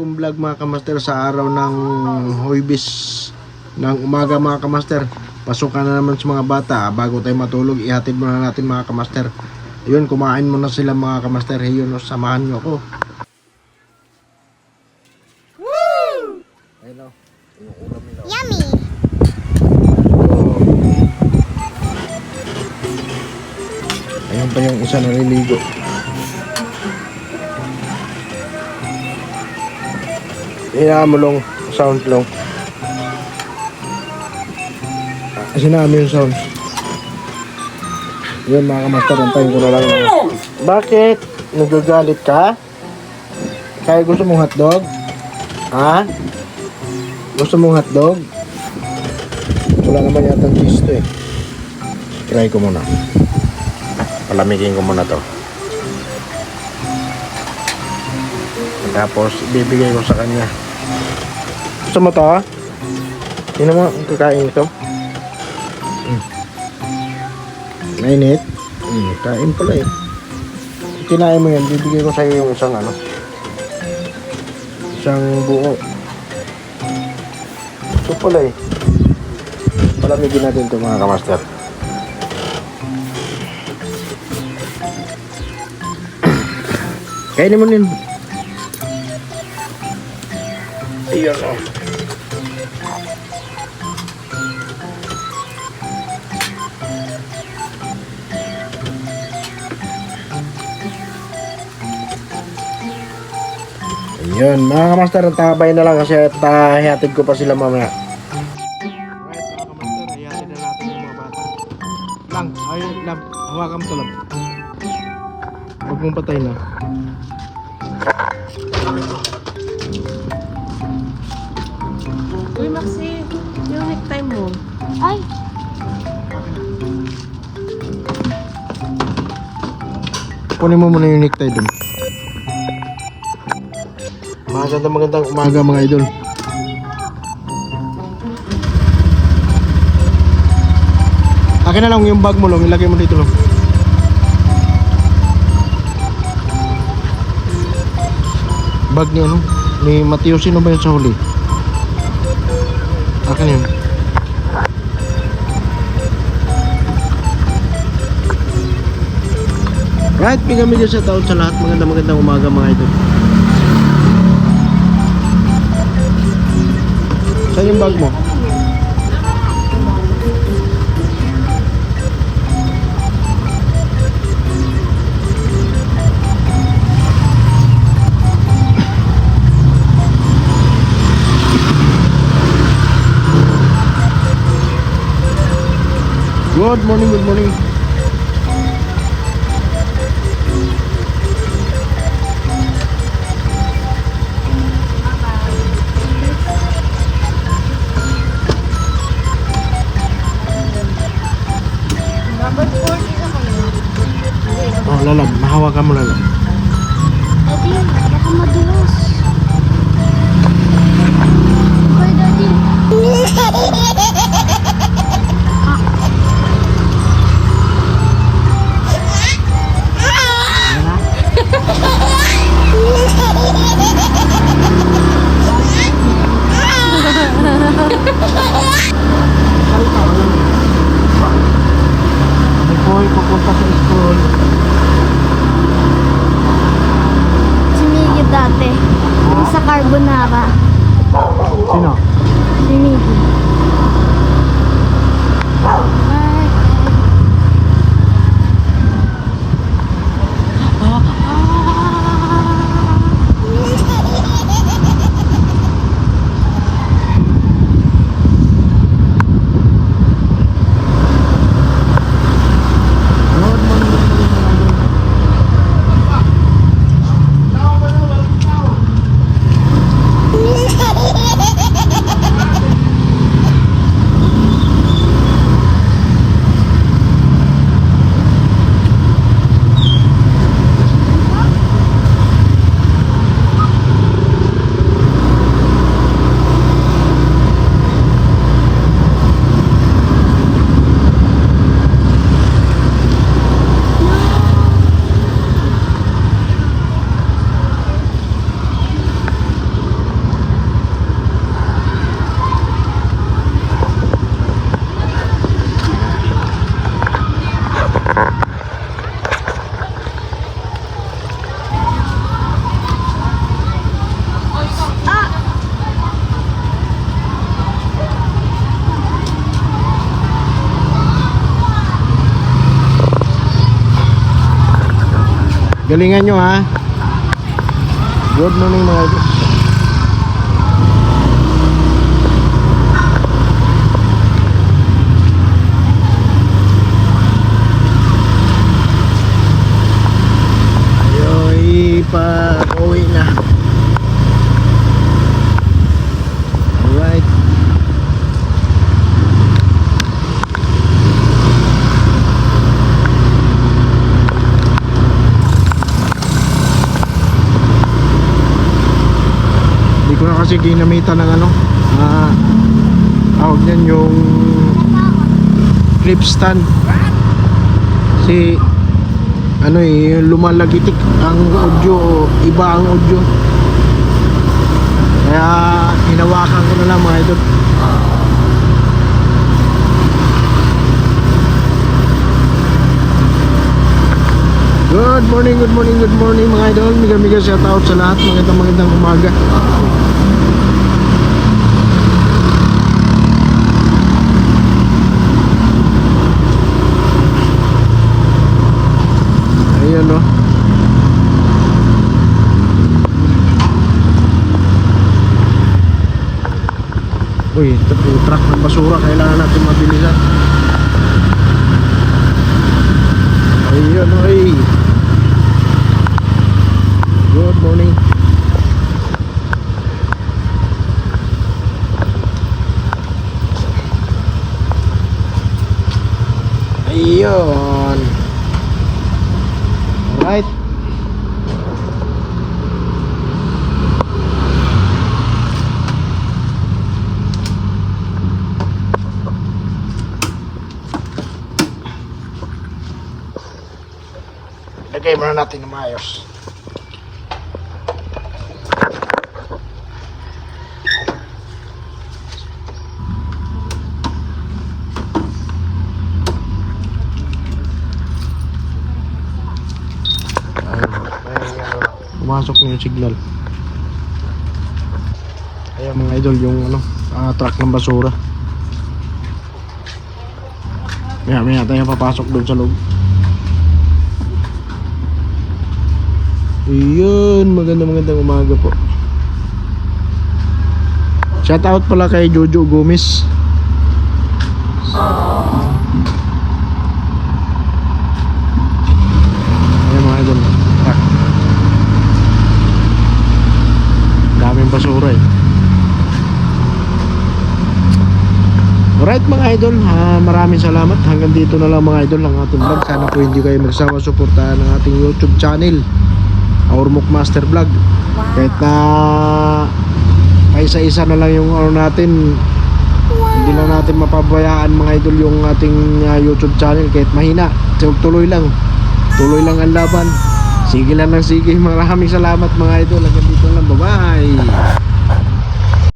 Kung vlog mga kamaster sa araw ng Huwebes ng umaga mga kamaster pasukan na naman sa mga bata bago tayo matulog ihatid muna natin mga kamaster yun kumain muna sila mga kamaster yun samahan nyo ako Ayun o, yung ulam nila. Yummy! Ayun pa yung isa naliligo. Hinaan mo long, sound long. Sinaan mo yung sound. Yun mga kamaster, antayin ko na lang. Bakit? Nagagalit ka? Kaya gusto mong hotdog? Ha? Gusto mong hotdog? Wala naman yata cheese to eh. Try ko muna. Palamigin ko muna to. Tapos, ibibigay ko sa kanya. Gusto mo to? Tingnan mo, ang kakain ito. Mm. Mainit? Mm, kain pala eh. Kinain mo yan, bibigay ko sa iyo yung isang ano. Isang buo. Ito pala eh. Palamigin natin ito mga kamaster. Kainin mo nin. Iyan o. Ayun, mga kamaster, tabay na lang kasi tahihatid ko pa sila mamaya. Right, mga kamaster, hihatid na natin yung mga bata. Lang, ay, lang, hawakan mo to lang. Huwag mong patay na. Maxi, yung necktie mo. Ay! Kunin mo muna yung necktie dun. Magandang magandang umaga mga idol. Akin na lang yung bag mo lang, ilagay mo dito lang. Bag ni ano? Ni Mateo, sino ba yun sa huli? Akin yun. Right, dyan sa taon sa lahat. Maganda magandang umaga mga idol. Saan yung bag mo? Good morning, good morning. Number 40 na kayo. Oh, lalag. Mahawakan mo lalag. Galingan nyo ha. Good morning mga idol. Ayoy, pa-uwi na. Alright. Hindi ko na kasi ginamitan ng ano, ah, tawag niyan yung clip stand. Kasi ano eh, yung lumalagitik ang audio iba ang audio. Kaya hinawakan ko na lang mga idol. Good morning, good morning, good morning mga idol. Miga miga shout out sa lahat. Magandang magandang umaga. Ayan no. Uy, ito po, truck ng basura. Kailangan natin mabilisan. Ayun, oy. Good morning. Ayun. Alright. Lagay muna natin ng maayos. Pumasok na yung signal. Ayan mga idol, yung ano, ah, truck ng basura. Maya maya tayo papasok doon sa loob. Ayun, maganda magandang umaga po. Shout out pala kay Jojo Gomez. Ayan mga idol. Ah. Daming basura eh. Alright mga idol, ah, maraming salamat. Hanggang dito na lang mga idol ang ating vlog. Sana po hindi kayo magsawa suportahan ng ating YouTube channel. Aurmok Master Vlog. Kahit na paisa-isa na lang yung ano natin, hindi lang natin mapabayaan mga idol yung ating ah, YouTube channel kahit mahina. Tuloy lang. Tuloy lang ang laban. Sige lang ng sige. Maraming salamat mga idol. Hanggang dito lang. Bye-bye.